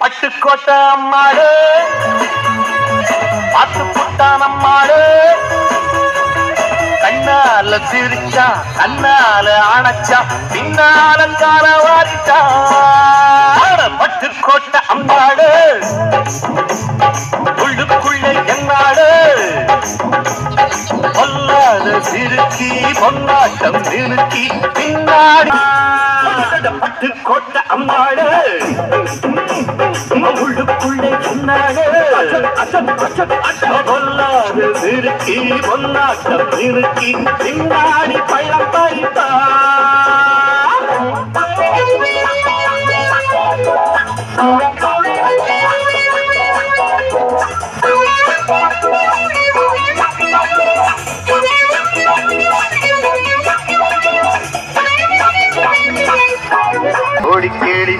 பட்டுக்கோட்டை அம்மாடு பார்த்து அம்மாடு. கண்ணால சிரிச்சா கண்ணால அணைச்சா பின்னால கால வாரிச்சா பட்டுக்கோட்டை அம்மாடு. சிறுக்கி பொன்னாட்டம் நிறுத்தி பின்னாடி. பட்டு கோட்ட அம்மாடு உள்ளுக்குள்ளே சொன்னாடு பொல்லாத சிறுக்கி பொன்னாட்டம் நிறுத்தி பின்னாடி பயணம் பறித்தா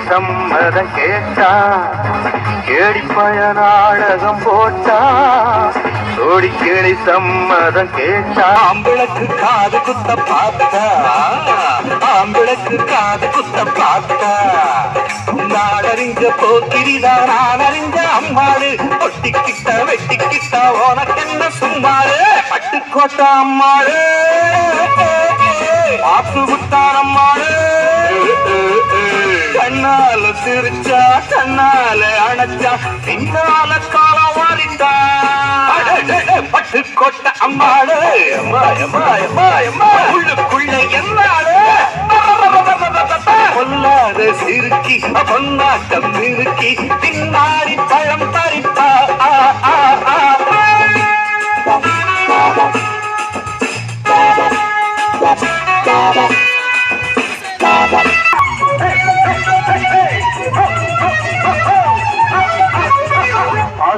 சம்மதம் கேட்டா கேடி பய நாடகம் போட்டா சோடி கேடி சம்மதம் கேட்டா. ஆம்பிளக்கு காது குத்த பார்த்தா ஆம்பிளக்கு காது குத்த பார்த்தா. நாடறிஞ்ச போக்கிரிதா நான் அறிஞ்ச அம்மாடு ஒட்டிக்கிட்ட வெட்டிக்கிட்ட உனக்கென்ன சும்மாடு பட்டுக்கோட்டை அம்மாடு ஆத்து விட்டான் அம்மாடு கண்ணால சிரிச்சா தன்னால அணைச்சா பின்னால காலம் வாரிட்டா பட்டு கொட்ட அம்மாடு உள்ளுக்குள்ள என்னாடு பொல்லாத சிறுக்கி பொன்னாட்டம் நிறுக்கி பின்னாடி பழம் பறிப்பா ஆ,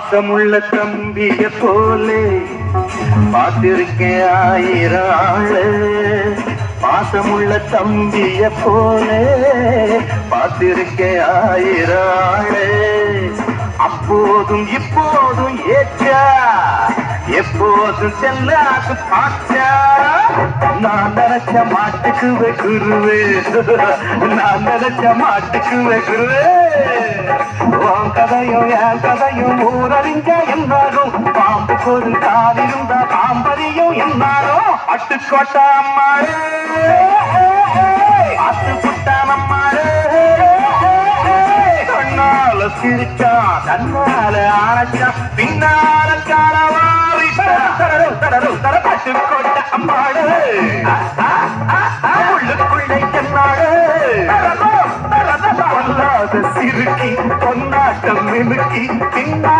பாசமுள்ள தம்பிய போலே பார்த்திருக்கேன் ஆயிரம் ஆளு. பாசமுள்ள தம்பிய போலே பார்த்திருக்கேன் ஆயிரம் ஆளு. அப்போதும் இப்போதும் ஏச்சா எப்போதும் செல்லாது பாச்சா நான் நினைச்ச மாட்டுக்கு குருவே நான் நினைச்ச மாட்டுக்கு குருவே உன் கதையும் என் கதையும் ஊரறிஞ்ச என்றாலும் பாம்பு ஒரு கால் இருந்தா பாம்பறியும் என்னாலும் அட்டுக்கோட்டை அம்மாளே அட்டுக்குட்டான் அம்மாளே கண்ணால சிரிச்சா தன்னால ஆனச்சா பின்னால காலவாரி தடரு தடரு தர பட்டுக்கோட்டை அம்மாளே கொண்டாட்டம் மினுக்கி பின்னா